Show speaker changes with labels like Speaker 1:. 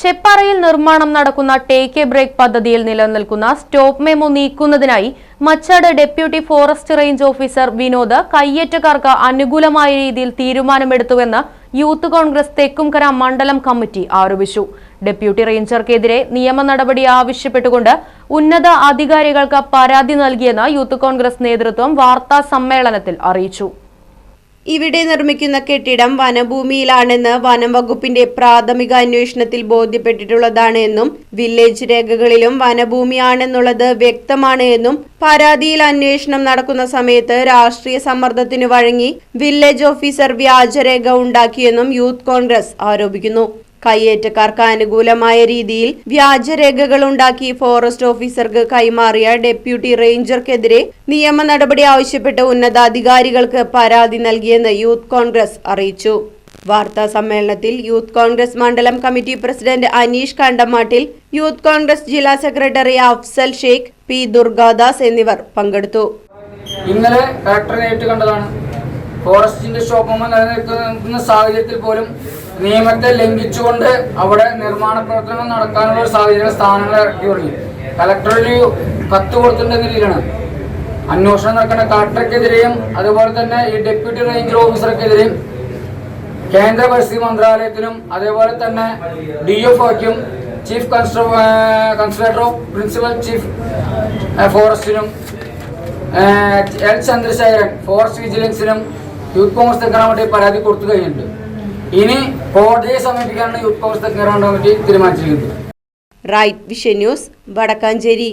Speaker 1: ചെപ്പാറയിൽ നിർമ്മാണം നടക്കുന്ന take a break പദ്ധതിയിൽ നിലനിൽക്കുന്ന stop memo നീക്കുന്നതിനായി Machad deputy forest range officer Vinod കയ്യേറ്റക്കാർക്ക് അനുകൂലമായ രീതിയിൽ തീരുമാനമെടുത്തുവെന്ന് യൂത്ത് കോൺഗ്രസ് തെക്കുംകര മണ്ഡലം കമ്മിറ്റി ആരോപിച്ചു. ഡെപ്യൂട്ടി റേഞ്ചർക്കെതിരെ നിയമ നടപടി ആവശ്യപ്പെട്ടുകൊണ്ട് ഉന്നത അധികാരികൾക്ക് പരാതി നൽകിയെന്ന് യൂത്ത് കോൺഗ്രസ് നേതൃത്വം വാർത്താ സമ്മേളനത്തിൽ അറിയിച്ചു.
Speaker 2: ഇവിടെ നിർമ്മിക്കുന്ന കെട്ടിടം വനഭൂമിയിലാണെന്ന് വനം വകുപ്പിന്റെ പ്രാഥമിക അന്വേഷണത്തിൽ ബോധ്യപ്പെട്ടിട്ടുള്ളതാണ് എന്നും വില്ലേജ് രേഖകളിലും വനഭൂമിയാണെന്നുള്ളത് വ്യക്തമാണ് എന്നും പരാതിയിൽ അന്വേഷണം നടക്കുന്ന സമയത്ത് രാഷ്ട്രീയ സമ്മർദ്ദത്തിന് വഴങ്ങി വില്ലേജ് ഓഫീസർ വ്യാജരേഖ ഉണ്ടാക്കിയെന്നും യൂത്ത് കോൺഗ്രസ് ആരോപിക്കുന്നു. കയ്യേറ്റക്കാർക്ക് അനുകൂലമായ രീതിയിൽ വ്യാജരേഖകൾ ഉണ്ടാക്കി ഫോറസ്റ്റ് ഓഫീസർക്ക് കൈമാറിയ ഡെപ്യൂട്ടി റേഞ്ചർക്കെതിരെ നിയമ നടപടി ആവശ്യപ്പെട്ട് ഉന്നതാധികാരികൾക്ക് പരാതി നൽകിയെന്ന് യൂത്ത് കോൺഗ്രസ് അറിയിച്ചു. വാർത്താ സമ്മേളനത്തിൽ യൂത്ത് കോൺഗ്രസ് മണ്ഡലം committee president Aneesh Kandamattil Youth Congress ജില്ലാ സെക്രട്ടറി അഫ്സൽ ഷെയ്ഖ് പി ദുർഗാദാസ് എന്നിവർ പങ്കെടുത്തു.
Speaker 3: ഇന്നലെ ഫാക്ടറി നേരിട്ട് കണ്ടതാണ് ഫോറസ്റ്റിന്റെ ഷോപ്പുമ്പോൾ നിലനിൽക്കുന്ന സാഹചര്യത്തിൽ പോലും നിയമത്തെ ലംഘിച്ചുകൊണ്ട് അവിടെ നിർമ്മാണ പ്രവർത്തനങ്ങൾ നടക്കാനുള്ള ഒരു സാഹചര്യം സ്ഥാനങ്ങൾ ഇറക്കി തുടങ്ങി. കലക്ടറിൽ കത്ത് കൊടുത്തിട്ടുണ്ടെന്ന രീതിയിലാണ്. അന്വേഷണം നടക്കുന്ന കളക്ടർക്കെതിരെയും അതുപോലെ തന്നെ ഈ ഡെപ്യൂട്ടി റേഞ്ച് ഓഫീസർക്കെതിരെയും കേന്ദ്ര പരിസ്ഥിതി മന്ത്രാലയത്തിനും അതേപോലെ തന്നെ D F ഒക്കും chief constructor of principal chief ഫോറസ്റ്റിനും L Chandrasekharan forest വിജിലൻസിനും യൂത്ത് കോൺഗ്രസ് തെക്കൻ വേണ്ടി പരാതി കൊടുത്തു കഴിഞ്ഞിട്ടുണ്ട്. ഇനി കോടതിയെ സമീപിക്കാനാണ് യൂത്ത് കോൺഗ്രസ് തെക്കൻ കമ്മിറ്റി തീരുമാനിച്ചിരിക്കുന്നത്.
Speaker 2: Right vision news Vadakkanchery.